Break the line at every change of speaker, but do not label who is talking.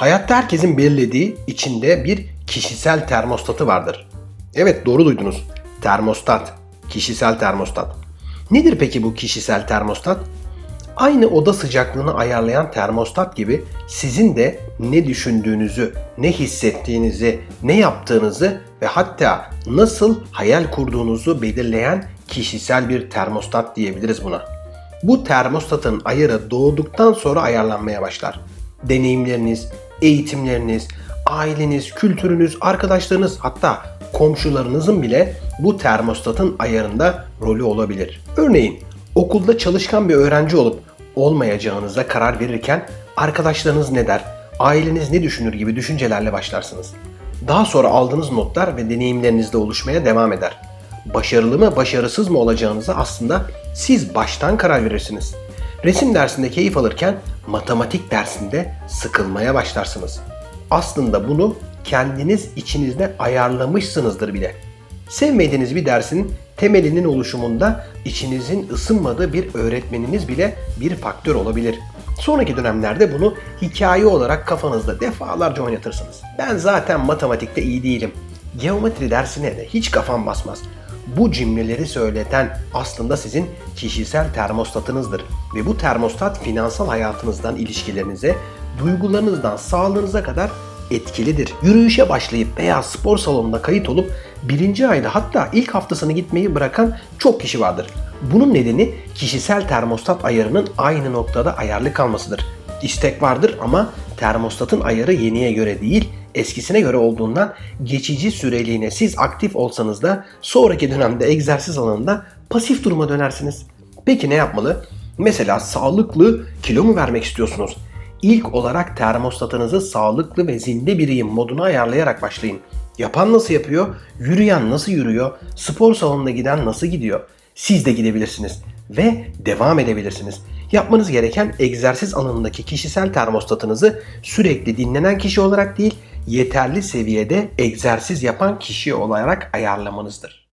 Hayatta herkesin belirlediği içinde bir kişisel termostatı vardır. Evet doğru duydunuz. Termostat. Kişisel termostat. Nedir peki bu kişisel termostat? Aynı oda sıcaklığını ayarlayan termostat gibi sizin de ne düşündüğünüzü, ne hissettiğinizi, ne yaptığınızı ve hatta nasıl hayal kurduğunuzu belirleyen kişisel bir termostat diyebiliriz buna. Bu termostatın ayarı doğduktan sonra ayarlanmaya başlar. Deneyimleriniz, eğitimleriniz, aileniz, kültürünüz, arkadaşlarınız hatta komşularınızın bile bu termostatın ayarında rolü olabilir. Örneğin okulda çalışkan bir öğrenci olup olmayacağınıza karar verirken arkadaşlarınız ne der, aileniz ne düşünür gibi düşüncelerle başlarsınız. Daha sonra aldığınız notlar ve deneyimlerinizle oluşmaya devam eder. Başarılı mı, başarısız mı olacağınıza aslında siz baştan karar verirsiniz. Resim dersinde keyif alırken matematik dersinde sıkılmaya başlarsınız. Aslında bunu kendiniz içinizde ayarlamışsınızdır bile. Sevmediğiniz bir dersin temelinin oluşumunda içinizin ısınmadığı bir öğretmeniniz bile bir faktör olabilir. Sonraki dönemlerde bunu hikaye olarak kafanızda defalarca oynatırsınız. Ben zaten matematikte iyi değilim. Geometri dersine de hiç kafam basmaz. Bu cümleleri söyleten aslında sizin kişisel termostatınızdır ve bu termostat finansal hayatınızdan ilişkilerinize, duygularınızdan sağlığınıza kadar etkilidir. Yürüyüşe başlayıp veya spor salonunda kayıt olup birinci ayda hatta ilk haftasını gitmeyi bırakan çok kişi vardır. Bunun nedeni kişisel termostat ayarının aynı noktada ayarlı kalmasıdır. İstek vardır ama termostatın ayarı yeniye göre değil, eskisine göre olduğundan geçici süreliğine siz aktif olsanız da sonraki dönemde egzersiz alanında pasif duruma dönersiniz. Peki ne yapmalı? Mesela sağlıklı kilo mu vermek istiyorsunuz? İlk olarak termostatınızı sağlıklı ve zinde biriyim moduna ayarlayarak başlayın. Yapan nasıl yapıyor? Yürüyen nasıl yürüyor? Spor salonuna giden nasıl gidiyor? Siz de gidebilirsiniz ve devam edebilirsiniz. Yapmanız gereken egzersiz alanındaki kişisel termostatınızı sürekli dinlenen kişi olarak değil, yeterli seviyede egzersiz yapan kişi olarak ayarlamanızdır.